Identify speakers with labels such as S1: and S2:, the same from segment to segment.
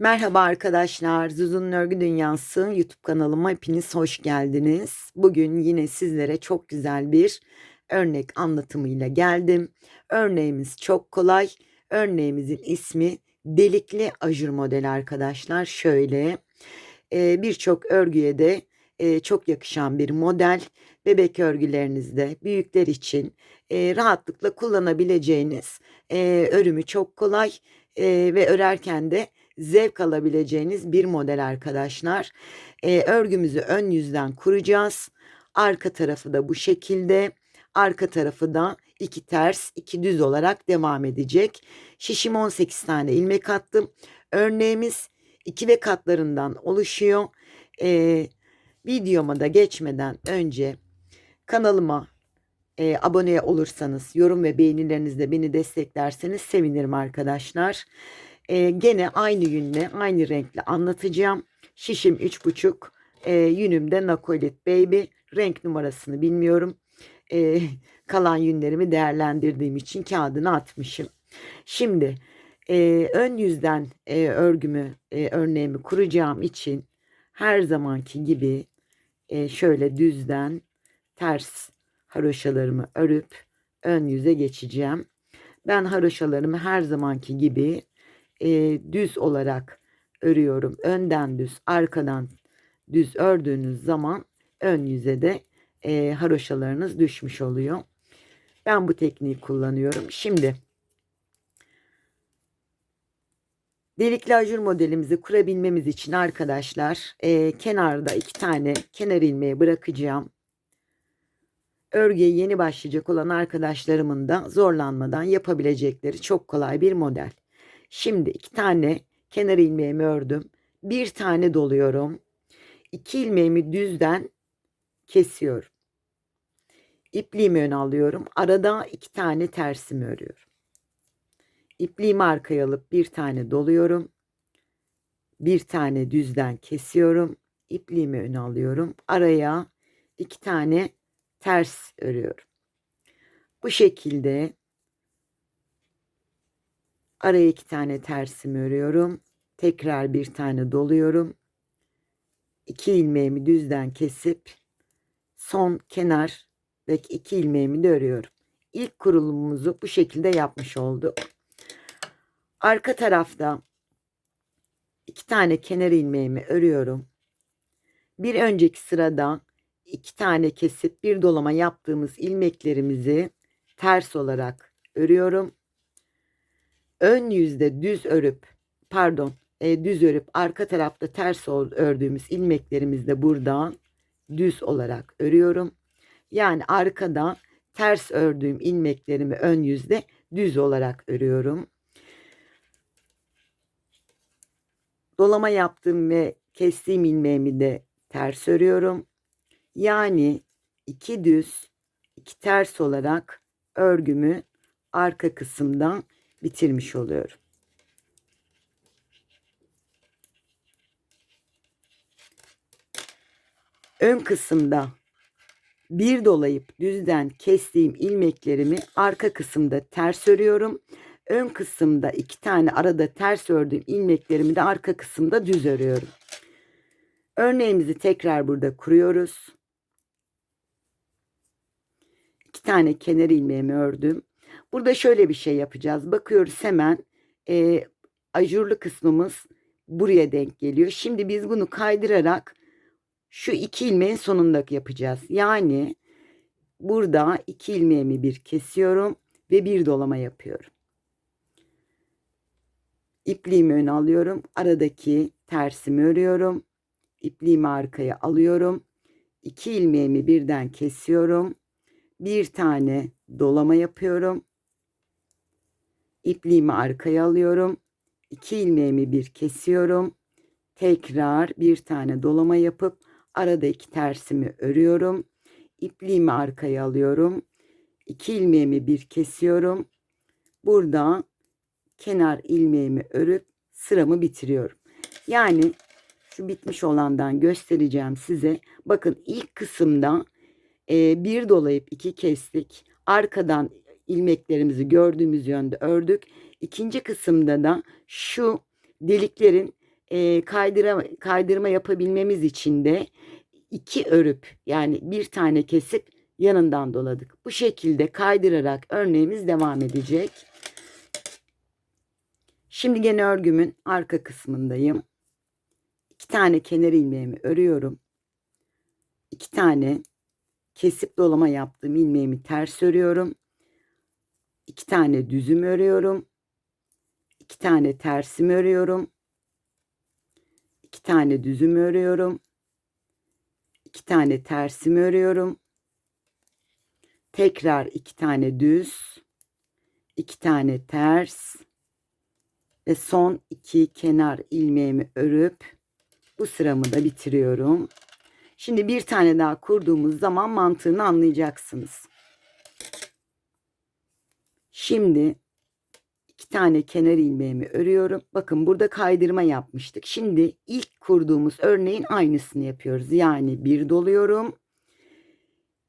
S1: Merhaba arkadaşlar, Zuzu'nun Örgü Dünyası YouTube kanalıma hepiniz hoş geldiniz. Bugün yine sizlere çok güzel bir örnek anlatımıyla geldim. Örneğimiz çok kolay. Örneğimizin ismi delikli ajur modeli arkadaşlar. Şöyle e, birçok örgüye de e, çok yakışan bir model. Bebek örgülerinizde büyükler için e, rahatlıkla kullanabileceğiniz örümü çok kolay ve örerken de zevk alabileceğiniz bir model arkadaşlar. E, örgümüzü ön yüzden kuracağız. Arka tarafı da bu şekilde. Arka tarafı da iki ters iki düz olarak devam edecek. Şişim 18 tane ilmek attım. Örneğimiz iki ve katlarından oluşuyor. E, videoma da geçmeden önce kanalıma e, abone olursanız, yorum ve beğenilerinizle beni desteklerseniz sevinirim arkadaşlar. E, gene aynı yünle, aynı renkle anlatacağım. Şişim 3,5, e, yünümde Nakolit Baby. Renk numarasını bilmiyorum. E, kalan yünlerimi değerlendirdiğim için kağıdını atmışım. Şimdi e, ön yüzden e, örgümü, e, örneğimi kuracağım için her zamanki gibi e, şöyle düzden ters haroşalarımı örüp ön yüze geçeceğim. Ben haroşalarımı her zamanki gibi e, düz olarak örüyorum. Önden düz, arkadan düz ördüğünüz zaman ön yüze de e, haroşalarınız düşmüş oluyor. Ben bu tekniği kullanıyorum. Şimdi delikli ajur modelimizi kurabilmemiz için arkadaşlar e, kenarda iki tane kenar ilmeği bırakacağım. Örgüye yeni başlayacak olan arkadaşlarımın da zorlanmadan yapabilecekleri çok kolay bir model. Şimdi iki tane kenar ilmeğimi ördüm. Bir tane doluyorum. İki ilmeğimi düzden kesiyorum. İpliğimi ön alıyorum. Arada iki tane tersimi örüyorum. İpliğimi arkaya alıp bir tane doluyorum. Bir tane düzden kesiyorum. İpliğimi ön alıyorum. Araya iki tane ters örüyorum. Bu şekilde araya iki tane tersimi örüyorum. Tekrar bir tane doluyorum. İki ilmeğimi düzden kesip son kenar ve iki ilmeğimi de örüyorum. İlk kurulumumuzu bu şekilde yapmış olduk. Arka tarafta iki tane kenar ilmeğimi örüyorum. Bir önceki sırada iki tane kesip bir dolama yaptığımız ilmeklerimizi ters olarak örüyorum. Ön yüzde düz örüp pardon e, düz örüp arka tarafta ters ördüğümüz ilmeklerimizi de buradan düz olarak örüyorum. Yani arkada ters ördüğüm ilmeklerimi ön yüzde düz olarak örüyorum. Dolama yaptığım ve kestiğim ilmeğimi de ters örüyorum. Yani iki düz, iki ters olarak örgümü arka kısımdan bitirmiş oluyorum. Ön kısımda bir dolayıp düzden kestiğim ilmeklerimi arka kısımda ters örüyorum. Ön kısımda iki tane arada ters ördüğüm ilmeklerimi de arka kısımda düz örüyorum. Örneğimizi tekrar burada kuruyoruz. İki tane kenar ilmeğimi ördüm. Burada şöyle bir şey yapacağız. Bakıyoruz hemen e, ajurlu kısmımız buraya denk geliyor. Şimdi biz bunu kaydırarak şu iki ilmeğin sonunda yapacağız. Yani burada iki ilmeğimi bir kesiyorum ve bir dolama yapıyorum. İpliğimi öne alıyorum. Aradaki tersimi örüyorum. İpliğimi arkaya alıyorum. İki ilmeğimi birden kesiyorum. Bir tane dolama yapıyorum. İpliğimi arkaya alıyorum. İki ilmeğimi bir kesiyorum. Tekrar bir tane dolama yapıp arada iki tersimi örüyorum. İpliğimi arkaya alıyorum. İki ilmeğimi bir kesiyorum. Burada kenar ilmeğimi örüp sıramı bitiriyorum. Yani şu bitmiş olandan göstereceğim size. Bakın ilk kısımda e, bir dolayıp iki kestik. Arkadan ilmeklerimizi gördüğümüz yönde ördük. İkinci kısımda da şu deliklerin e, kaydıra, kaydırma yapabilmemiz için de iki örüp yani bir tane kesip yanından doladık. Bu şekilde kaydırarak örneğimiz devam edecek. Şimdi gene örgümün arka kısmındayım. İki tane kenar ilmeğimi örüyorum. İki tane kesip dolama yaptığım ilmeğimi ters örüyorum. İki tane düzüm örüyorum. İki tane tersim örüyorum. İki tane düzüm örüyorum. İki tane tersim örüyorum. Tekrar iki tane düz. iki tane ters. Ve son iki kenar ilmeğimi örüp bu sıramı da bitiriyorum. Şimdi bir tane daha kurduğumuz zaman mantığını anlayacaksınız. Şimdi iki tane kenar ilmeğimi örüyorum. Bakın burada kaydırma yapmıştık. Şimdi ilk kurduğumuz örneğin aynısını yapıyoruz. Yani bir doluyorum.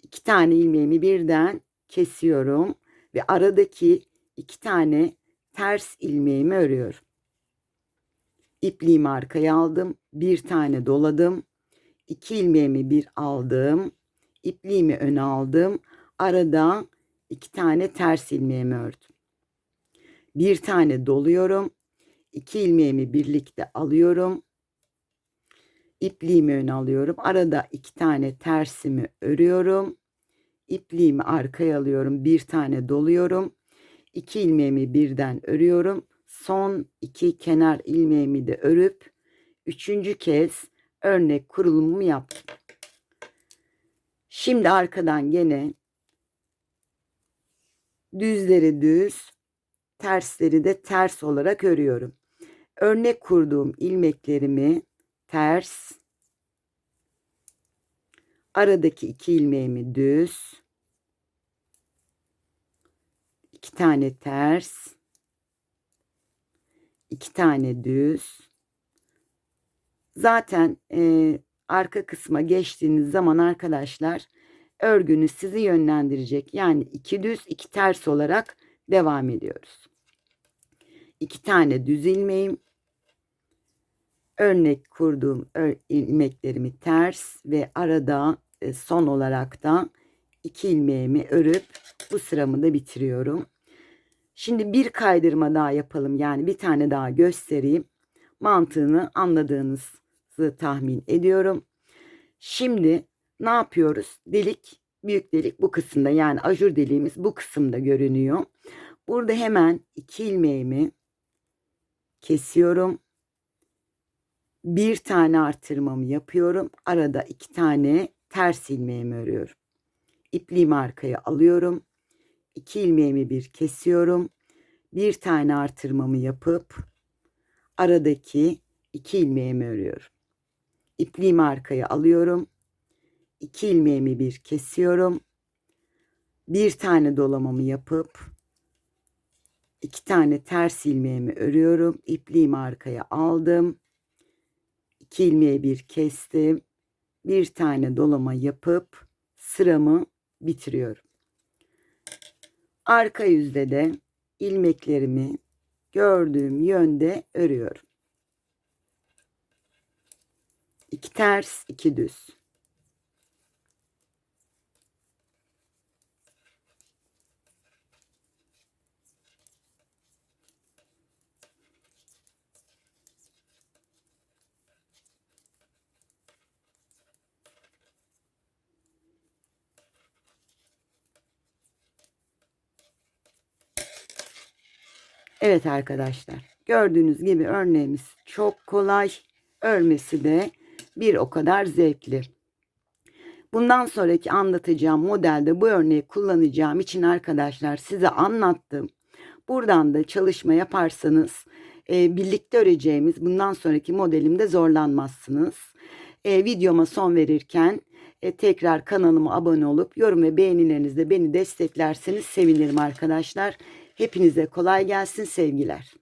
S1: iki tane ilmeğimi birden kesiyorum ve aradaki iki tane ters ilmeğimi örüyorum. İpliğimi arkaya aldım. Bir tane doladım. iki ilmeğimi bir aldım. İpliğimi öne aldım. Arada iki tane ters ilmeğimi ördüm. Bir tane doluyorum. iki ilmeğimi birlikte alıyorum. İpliğimi öne alıyorum. Arada iki tane tersimi örüyorum. İpliğimi arkaya alıyorum. Bir tane doluyorum. İki ilmeğimi birden örüyorum. Son iki kenar ilmeğimi de örüp üçüncü kez örnek kurulumu yaptım. Şimdi arkadan gene düzleri düz, tersleri de ters olarak örüyorum. Örnek kurduğum ilmeklerimi ters, aradaki iki ilmeğimi düz, iki tane ters, iki tane düz. Zaten e, arka kısma geçtiğiniz zaman arkadaşlar örgünüz sizi yönlendirecek. Yani iki düz iki ters olarak devam ediyoruz. İki tane düz ilmeğim. Örnek kurduğum ilmeklerimi ters ve arada e, son olarak da iki ilmeğimi örüp bu sıramı da bitiriyorum. Şimdi bir kaydırma daha yapalım. Yani bir tane daha göstereyim. Mantığını anladığınızı tahmin ediyorum. Şimdi ne yapıyoruz? Delik, büyük delik bu kısımda yani ajur deliğimiz bu kısımda görünüyor. Burada hemen iki ilmeğimi kesiyorum. Bir tane artırmamı yapıyorum. Arada iki tane ters ilmeğimi örüyorum. İpliğimi arkaya alıyorum. İki ilmeğimi bir kesiyorum. Bir tane artırmamı yapıp aradaki iki ilmeğimi örüyorum. İpliğimi arkaya alıyorum. İki ilmeğimi bir kesiyorum. Bir tane dolamamı yapıp iki tane ters ilmeğimi örüyorum. İpliğimi arkaya aldım. İki ilmeği bir kestim. Bir tane dolama yapıp sıramı bitiriyorum. Arka yüzde de ilmeklerimi gördüğüm yönde örüyorum. İki ters, iki düz. Evet arkadaşlar gördüğünüz gibi örneğimiz çok kolay. Örmesi de bir o kadar zevkli. Bundan sonraki anlatacağım modelde bu örneği kullanacağım için arkadaşlar size anlattım. Buradan da çalışma yaparsanız e, birlikte öreceğimiz bundan sonraki modelimde zorlanmazsınız. E, videoma son verirken e, tekrar kanalıma abone olup yorum ve beğenilerinizle beni desteklerseniz sevinirim arkadaşlar. Hepinize kolay gelsin sevgiler.